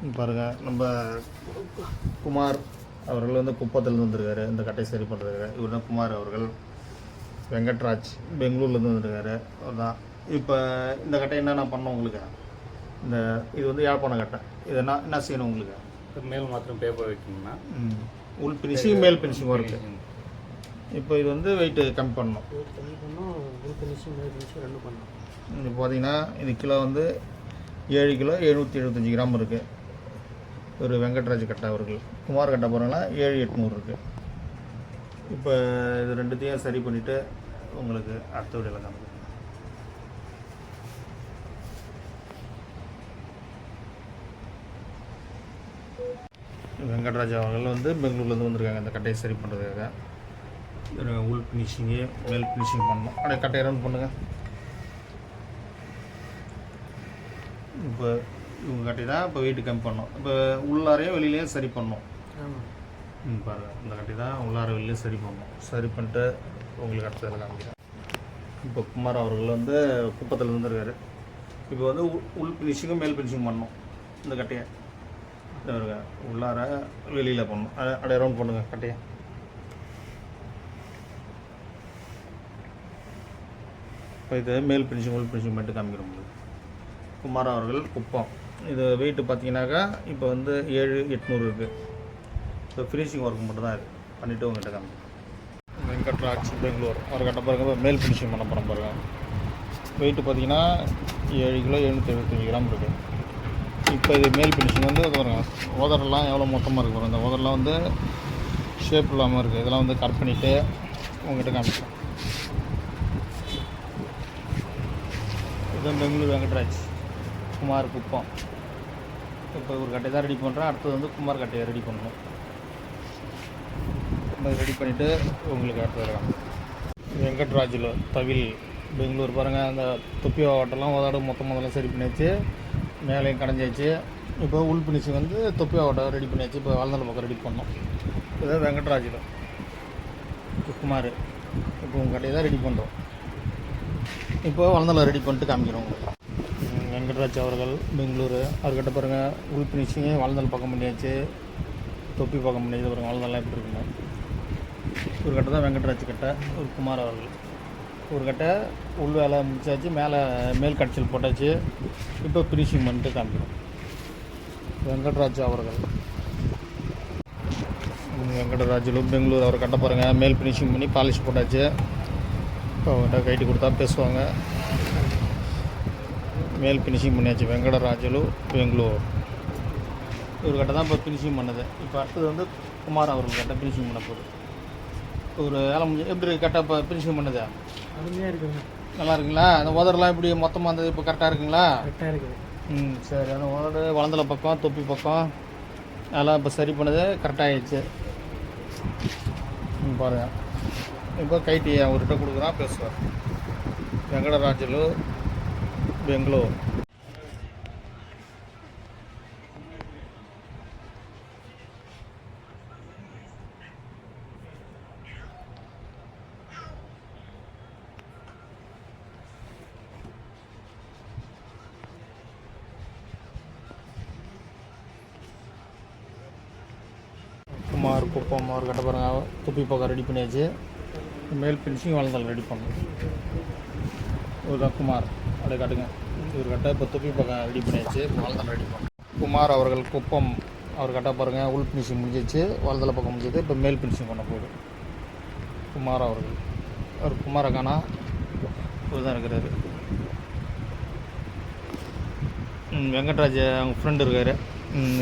இங்க பாருங்க நம்ம குமார் அவர்கள் வந்து குப்பத்திலேருந்து வந்திருக்காரு இந்த கட்டை சரி பண்ணுறதுக்கு இவர் தான் குமார் அவர்கள். வெங்கட்ராஜ் பெங்களூர்லேருந்து வந்திருக்காரு. அவர் தான் இப்போ இந்த கட்டை என்னென்ன பண்ணோம் உங்களுக்கு? இந்த இது வந்து யாழ்ப்பாண கட்டை? இது என்ன என்ன செய்யணும் உங்களுக்கு? இப்போ மேல் மாத்திரம் பேப்பர் வைக்கணும்னா. உள் பினிஷிங் மேல் பினிஷிங் ஒர்க்கு இப்போ இது வந்து வெயிட்டு கம்மி பண்ணணும். இப்போ பார்த்தீங்கன்னா இது கிலோ வந்து ஏழு கிலோ எழுநூற்றி எழுபத்தஞ்சி கிராம் இருக்குது ஒரு வெங்கட்ராஜ் கட்டை அவர்கள். குமார் கட்டா போகிறோம்னா ஏழு எட்நூறு இருக்குது இப்போ இது ரெண்டுத்தையும் சரி பண்ணிவிட்டு உங்களுக்கு அடுத்த வீடியோவில் காமிக்கிறேன். வெங்கட்ராஜ் அவர்கள் வந்து பெங்களூர்லேருந்து வந்திருக்காங்க. இந்த கட்டையை சரி பண்ணுறதுக்காக உள் ஃபினிஷிங்கு மேல் ஃபினிஷிங் பண்ணணும். அப்படியே கட்டையை ரவுண்ட் பண்ணுங்கள் இப்போ இவங்க கட்டி தான் இப்போ வெயிட் கம்மி பண்ணோம். இப்போ உள்ளாரையும் வெளியிலையும் சரி பண்ணோம். ம் பாருங்கள் இந்த கட்டி தான் உள்ளார வெளியிலையும் சரி பண்ணோம். சரி பண்ணிட்டு உங்களுக்கு அடுத்ததில் காமிக்கிறேன். இப்போ குமார் அவர்கள் வந்து குப்பத்தில் இருந்திருக்காரு. இப்போ வந்து உள்- ஃபினிஷிங்கும் மேல் ஃபினிஷிங் பண்ணோம். இந்த கட்டையை. உள்ளார வெளியில் பண்ணணும் அட- அப்படியே ரவுண்ட் பண்ணுங்க கட்டையை. இப்போ இது மேல் ஃபினிஷிங் உள் ஃபினிஷிங் மட்டும் காமிக்கிறோம் குமார் அவர்கள் குப்பம். இது வெயிட்டு பார்த்தீங்கன்னாக்கா இப்போ வந்து ஏழு எட்நூறு இருக்குது இப்போ ஃபினிஷிங் ஒர்க் மட்டும் தான் இருக்குது பண்ணிவிட்டு உங்கள்கிட்ட காமிக்கிறேன். வெங்கட்ராஜ் பெங்களூர். அவர் கட்ட பாருங்க மேல் ஃபினிஷிங் பண்ண போகிறோம் பாருங்க. வெயிட்டு பார்த்தீங்கன்னா ஏழு கிலோ எழுநூற்றி எழுபத்தஞ்சி கிராம் இருக்குது இப்போ இது மேல் ஃபினிஷிங் வந்து இது பாருங்க ஓதரெல்லாம் எவ்வளோ மொத்தமாக இருக்குது பாருங்க. இந்த ஓதரெல்லாம் வந்து ஷேப் இல்லாமல் இருக்குது இதெல்லாம் வந்து கட் பண்ணிவிட்டு உங்கள்கிட்ட காமிக்கிறேன். இதுதான் பெங்களூர் வெங்கட்ராஜ். குமார் குப்பம். இப்போ ஒரு கட்டை தான் ரெடி பண்ணுறேன் அடுத்தது வந்து குமார் கட்டையை ரெடி பண்ணணும். ரெடி பண்ணிவிட்டு உங்களுக்கு அடுத்தது வெங்கட்ராஜில் தவில் பெங்களூர் பாருங்கள் அந்த தொப்பி ஓட்டெல்லாம் உதோட மொத்தம் முதல்ல சரி பண்ணியாச்சு. மேலேயும் கடைஞ்சாச்சு. இப்போ உள் பினிஷிங் வந்து தொப்பி ஓட்டை ரெடி பண்ணியாச்சு. இப்போ வளர்ந்த பக்கம் ரெடி பண்ணோம் இதுதான் வெங்கட்ராஜில். குமார் இப்போ உங்கள் கட்டையை தான் ரெடி பண்ணுறோம் இப்போ வளர்ந்தல ரெடி பண்ணிட்டு காமிக்கிறோம் உங்களுக்கு. வெங்கட்ராஜ் அவர்கள் பெங்களூர். அவர்கிட்ட பாருங்கள் உள் பினிஷிங்கு வளர்ந்தல் பக்கம் பண்ணியாச்சு தொப்பி பக்கம் பண்ணியாச்சு பாருங்கள் வளர்ந்தெல்லாம் எப்படி இருக்குங்க ஒரு தான் வெங்கட்ராஜ் கிட்ட ஒரு குமார் அவர்கள். ஒரு உள் வேலை முடிச்சாச்சு மேலே மேல் கடைச்சல் போட்டாச்சு. இப்போ ஃபினிஷிங் பண்ணிட்டு காமிக்கிறோம் வெங்கட்ராஜ் அவர்கள். ம், வெங்கடராஜுலு பெங்களூர் அவர் கட்ட பாருங்கள் மேல் ஃபினிஷிங் பண்ணி பாலிஷ் போட்டாச்சு. இப்போ அவங்ககிட்ட கைட்டு கொடுத்தா பேசுவாங்க. மேல் ஃபினிஷிங் பண்ணியாச்சு. வெங்கடராஜுலு பெங்களூர். இவர் கிட்ட தான் இப்போ ஃபினிஷிங் பண்ணது. இப்போ அடுத்தது வந்து குமார் அவர்கள் கிட்ட ஃபினிஷிங் பண்ண போகுது. ஒரு வேலை முடிஞ்சு எப்படி கரெக்டாக இப்போ ஃபினிஷிங் பண்ணுது? அருமையாக இருக்குங்க. நல்லா இருக்குங்களா? அந்த உதரெல்லாம் இப்படி மொத்தமாக அந்த இப்போ கரெக்டாக இருக்குங்களா? கரெக்டாக இருக்குது. ம் சரி. அந்த உதடு வளர்ந்தல பக்கம் தொப்பி பக்கம் அதெல்லாம் இப்போ சரி பண்ணது கரெக்டாக ஆயிடுச்சு. ம் பாருங்க. இப்போ கைட்டி அவர்கிட்ட கொடுக்குறான் பேசுவார். வெங்கடராஜலு பெங்களூர் குமார் குப்பம் அவர் கட்ட பாருங்க தொப்பி பக்கம் ரெடி பண்ணியாச்சு. மேல் ஃபினிஷிங் வளர்ந்தால் ரெடி பண்ணணும் ஒரு தான் குமார். அப்படியே காட்டுங்க. இவர் கட்ட இப்போ தொப்பி பக்கம் ரெடி பண்ணியாச்சு. வாழ்த்தலை ரெடி பண்ணுவோம் குமார் அவர்கள் குப்பம் அவர் கட்ட பாருங்கள் உள் ஃபினிஷிங் முடிஞ்சிச்சு வாழ்த்தலை பக்கம் முடிஞ்சது. இப்போ மேல் ஃபினிஷிங் பண்ண போகுது. குமார் அவர்கள். அவர் குமார காணா. இவர் தான் இருக்கிறாரு வெங்கட்ராஜ் அவங்க ஃப்ரெண்டு இருக்கார்.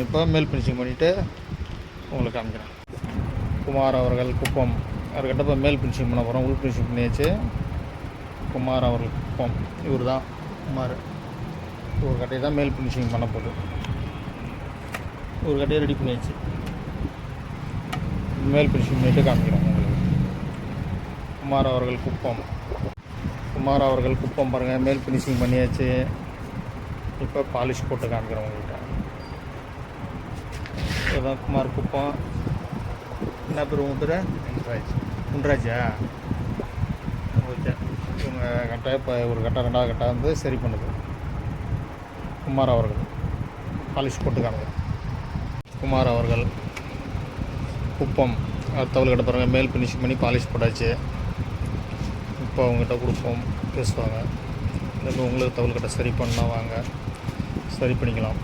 இப்போ மேல் ஃபினிஷிங் பண்ணிவிட்டு உங்களுக்கு காமிக்கிறேன். குமார் அவர்கள் குப்பம். அவர்கிட்ட இப்போ மேல் ஃபினிஷிங் பண்ண போகிறோம் உள் ஃபினிஷிங் பண்ணியாச்சு. குமார் அவர்கள் குப்பம். இவர் தான் குமார் ஒரு கட்டையை தான் மேல் ஃபினிஷிங் பண்ண போட்டு ஒரு கட்டையை ரெடி பண்ணியாச்சு. மேல் ஃபினிஷிங் பண்ணிட்டு காமிக்கிறோம் உங்களுக்கு. குமார் அவர்கள் குப்பம். குமார் அவர்கள் குப்பம் பாருங்கள் மேல் ஃபினிஷிங் பண்ணியாச்சு. இப்போ பாலிஷ் போட்டு காமிக்கிறோம் உங்கள்கிட்ட. இதுதான் குமார் குப்பம். என்ன பேர் உங்கள் பேர்? வெங்கட்ராஜ் குன்ராஜா இவங்க கட்டை இப்போ ஒரு கட்டம் ரெண்டாவது கட்டை வந்து சரி பண்ணுது. குமார் அவர்கள் பாலிஷ் போட்டு குமார் அவர்கள் குப்பம் தவள் கட்ட பாருங்கள் மேல் ஃபினிஷிங் பண்ணி பாலிஷ் போட்டாச்சு. இப்போ அவங்ககிட்ட கொடுப்போம் பேசுவாங்க. இல்லை உங்களுக்கு தவள் கட்ட சரி பண்ணால் வாங்க. சரி பண்ணிக்கலாம்.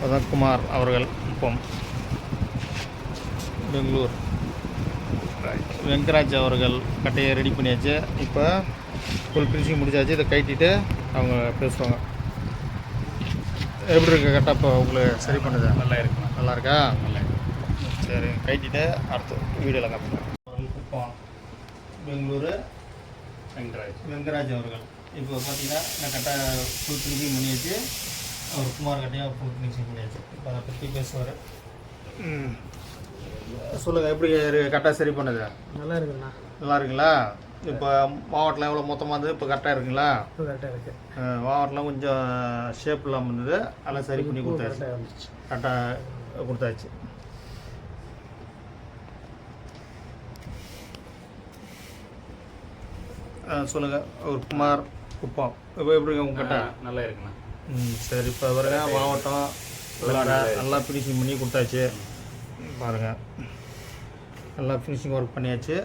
அதுதான் குமார் அவர்கள் குப்பம். பெங்களூர். வெங்கராஜ் அவர்கள் கட்டையை ரெடி பண்ணியாச்சு. இப்போ ஃபுல் ஃபினிஷிங் முடிச்சாச்சு. இதை கட்டிட்டு அவங்க பேசுவாங்க. எப்படி இருக்கு கரெக்டாக இப்போ உங்களுக்கு சரி பண்ணுது? நல்லா இருக்குண்ணா நல்லா இருக்கா? நல்லா இருக்கு. சரி கைட்டிட்டு அடுத்த வீடியோவில் குப்பம் பெங்களூரு வெங்கராஜ். வெங்கராஜ் அவர்கள். இப்போ பார்த்தீங்கன்னா நான் கரெக்டாக ஃபுல் ஃபினிஷிங் பண்ணியாச்சு. அவர் குமார் கட்டையாக ஃபுல் ஃபினிஷிங் பண்ணியாச்சு. இப்போ அதை பற்றி பேசுவார். சொல்லுங்கள் எப்படி கரெக்டாக சரி பண்ணுது? நல்லா இருக்குண்ணா நல்லா இருக்குங்களா இப்போ மாவட்டத்தில் எவ்வளோ மொத்தமாக இருந்தது? இப்போ கரெக்டாக இருக்குங்களா? கரெக்டாக இருக்கு. மாவட்டம்லாம் கொஞ்சம் ஷேப் இல்லாமல் இருந்தது. அதெல்லாம் சரி பண்ணி கொடுத்தாச்சு. கரெக்டாக கரெக்டாக கொடுத்தாச்சு. சொல்லுங்கள் ஒரு குமார் குப்பம். இப்போ எப்படிங்க உங்ககிட்ட ஆ, நல்லா இருக்குண்ணா ம் சரி இப்போ பாருங்க மாவட்டம் நல்லா ஃபினிஷிங் பண்ணி கொடுத்தாச்சு. பாருங்க. நல்லா ஃபினிஷிங் ஒர்க் பண்ணியாச்சு.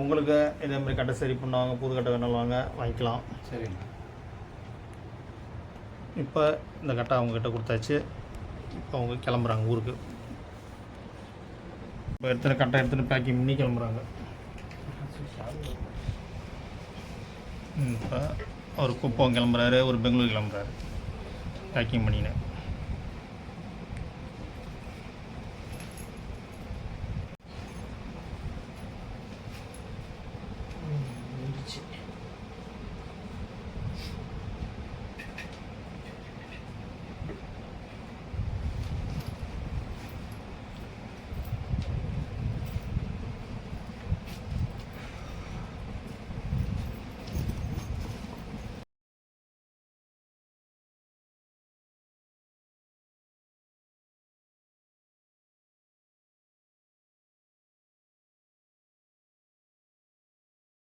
உங்களுக்கு இதே மாதிரி கட்டை சரி பண்ணுவாங்க புது கட்டை வேணாலும் வாங்க வாங்கிக்கலாம். சரிண்ணா இப்போ இந்த கட்டை அவங்கக்கிட்ட கொடுத்தாச்சு. இப்போ அவங்க கிளம்புறாங்க ஊருக்கு. இப்போ எடுத்துன்னு கட்டை எடுத்துன்னு பேக்கிங் பண்ணி கிளம்புறாங்க. இப்போ ஒரு குப்பம் கிளம்புறாரு ஒரு பெங்களூர் கிளம்புறாரு. பேக்கிங் பண்ணினேன்.